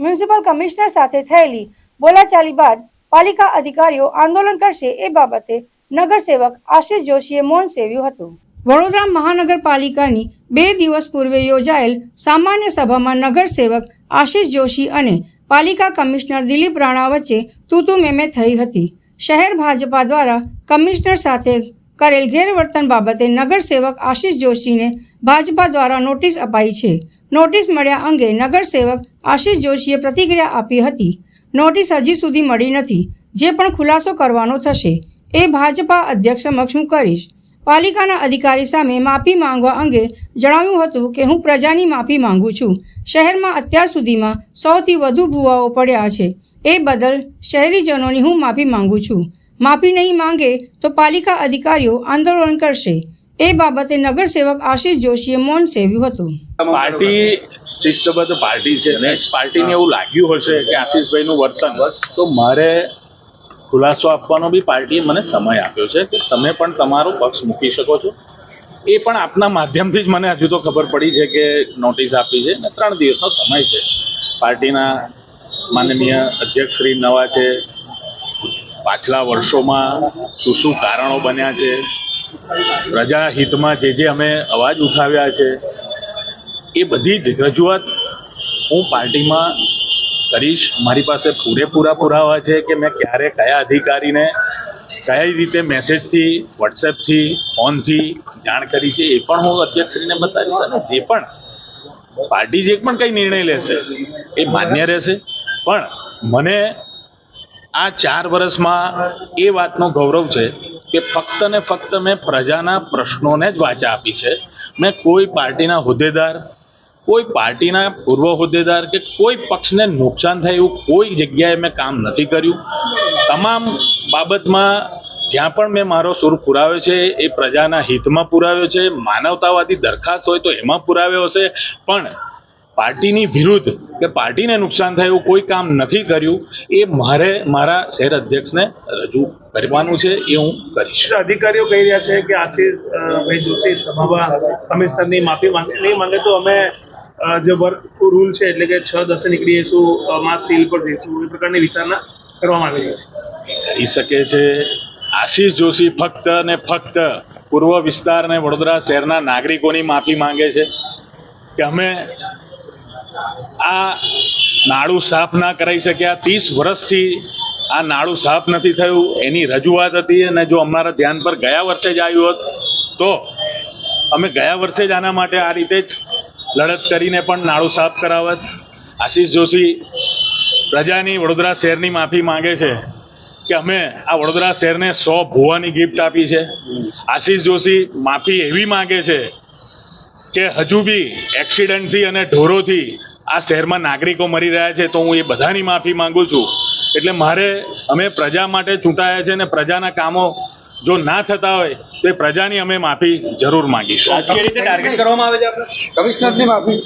Municipal commissioner સાથે થયેલી બોલાચાલી બાદ પાલિકા અધિકારીઓ આંદોલન કરશે એ બાબતે નગરસેવક આશિષ જોશીએ મૌન સેવ્યું હતું. વડોદરા મહાનગરપાલિકાની બે દિવસ પૂર્વે યોજાયેલ સામાન્ય સભામાં નગરસેવક આશિષ જોશી અને પાલિકા કમિશનર દિલીપ રાણા વચ્ચે તૂતુ મેમે થઈ હતી. શહેર ભાજપા દ્વારા કમિશનર સાથે કરેલ ગેરવર્તન બાબતે નગરસેવક આશિષ જોશીને ભાજપા દ્વારા નોટિસ અપાઈ છે. નોટિસ મળ્યા અંગે નગરસેવક આશિષ જોશીએ પ્રતિક્રિયા આપી હતી. નોટિસ હજી સુધી મળી નથી. જે પણ ખુલાસો કરવાનો થશે, એ ભાજપા અધ્યક્ષ સમક્ષ હું કરીશ. પાલિકાના અધિકારી સામે માફી માંગવા અંગે જણાવ્યું હતું કે હું પ્રજાની માફી માંગુ છું. શહેરમાં અત્યાર સુધીમાં સૌથી વધુ ભૂવાઓ પડ્યા છે. એ બદલ શહેરીજનોની હું માફી માંગુ છું. માફી નહીં માંગે તો પાલિકા અધિકારીઓ આંદોલન કરશે. એ બાબતે નગરસેવક આશિષ જોશીએ મૌન સેવ્યું હતું. પાર્ટી શિસ્તબદ્ધ પાર્ટી છે ને? પાર્ટીને એવું લાગ્યું હશે કે આશિષભાઈનું વર્તન, તો મારે ખુલાસો આપવાનો બી પાર્ટીએ મને સમય આપ્યો છે કે તમે પણ તમારો પક્ષ મૂકી શકો છો. એ પણ આપના માધ્યમથી જ મને હજુ તો ખબર પડી છે કે નોટિસ આપી છે ને ત્રણ દિવસનો સમય છે. પાર્ટીના માનનીય અધ્યક્ષ શ્રી નવા છે પાછલા વર્ષોમાં શું શું કારણો બન્યા છે? પ્રજા હિતમાં જે જે અમે અવાજ ઉઠાવ્યા છે, એ બધી જ રજૂઆત હું પાર્ટીમાં કરીશ. મારી પાસે પૂરેપૂરા પુરાવા છે કે મેં ક્યારે કયા અધિકારીને કઈ રીતે મેસેજથી, વોટ્સએપથી, ફોનથી જાણ કરી છે એ પણ હું અધ્યક્ષશ્રીને બતાવીશ અને જે પણ પાર્ટી જે પણ કંઈ નિર્ણય લેશે એ માન્ય રહેશે. પણ મને આ ચાર વર્ષમાં એ વાતનો ગૌરવ છે કે ફક્ત ને ફક્ત મેં પ્રજાના પ્રશ્નોને જ વાચા આપી છે. મેં કોઈ પાર્ટીના હોદ્દેદાર, કોઈ પાર્ટીના પૂર્વ હોદ્દેદાર કે કોઈ પક્ષને નુકસાન થાય એવું કોઈ જગ્યાએ મેં કામ નથી કર્યું. તમામ બાબતમાં જ્યાં પણ મેં મારો સુર પુરાવ્યો છે, એ પ્રજાના હિતમાં પુરાવ્યો છે, માનવતાવાદી દરખાસ્ત હોય તો એમાં પુરાવ્યો હશે. પણ પાર્ટીની વિરુદ્ધ કે પાર્ટીને નુકસાન થાય એવું કોઈ કામ નથી કર્યું. એ મારે મારા શહેર અધ્યક્ષને રજૂ કરવાનું છે એ હું કરીશ. અધિકારીઓ કહી રહ્યા છે કે આશીષ ભાઈ જોશી સભામાં કમિશનરની માફી માંગે નહીં માંગે તો અમે જે વર્ક રૂલ છે એટલે કે છ દસે નીકળી જઈશું અ, માં સીલ પર જઈશું એ પ્રકારની વિચારણા કરવામાં આવી છે. કરી શકે છે. આશીષ જોશી ફક્ત ને ફક્ત પૂર્વ વિસ્તાર અને વડોદરા શહેરના નાગરિકોની માફી માંગે છે કે અમે આ નાળું સાફ ના કરાઈ શક્યા. ત્રીસ વર્ષથી આ નાળું સાફ નથી થયું. એની રજૂઆત હતી અને જો અમારા ધ્યાન પર ગયા વર્ષે જ આવ્યું હોત, તો અમે ગયા વર્ષે જ આના માટે આ રીતે જ લડત કરીને પણ નાળું સાફ કરાવત. આશીષ જોશી પ્રજાની વડોદરા શહેરની માફી માંગે છે કે અમે આ વડોદરા શહેરને સો ભુવાની ગિફ્ટ આપી છે. આશીષ જોશી માફી એવી માંગે છે કે હજુ બી એક્સિડન્ટથી અને ઢોરોથી આ શહેરમાં નાગરિકો મરી રહ્યા છે, તો હું એ બધાની માફી માંગુ છું. એટલે મારે, અમે પ્રજા માટે ચૂંટાયા છે અને પ્રજાના કામો જો ના થતા હોય, તો એ પ્રજાની અમે માફી જરૂર માંગીશું. ટાર્ગેટ કરવામાં આવે છે કમિશનરની માફી.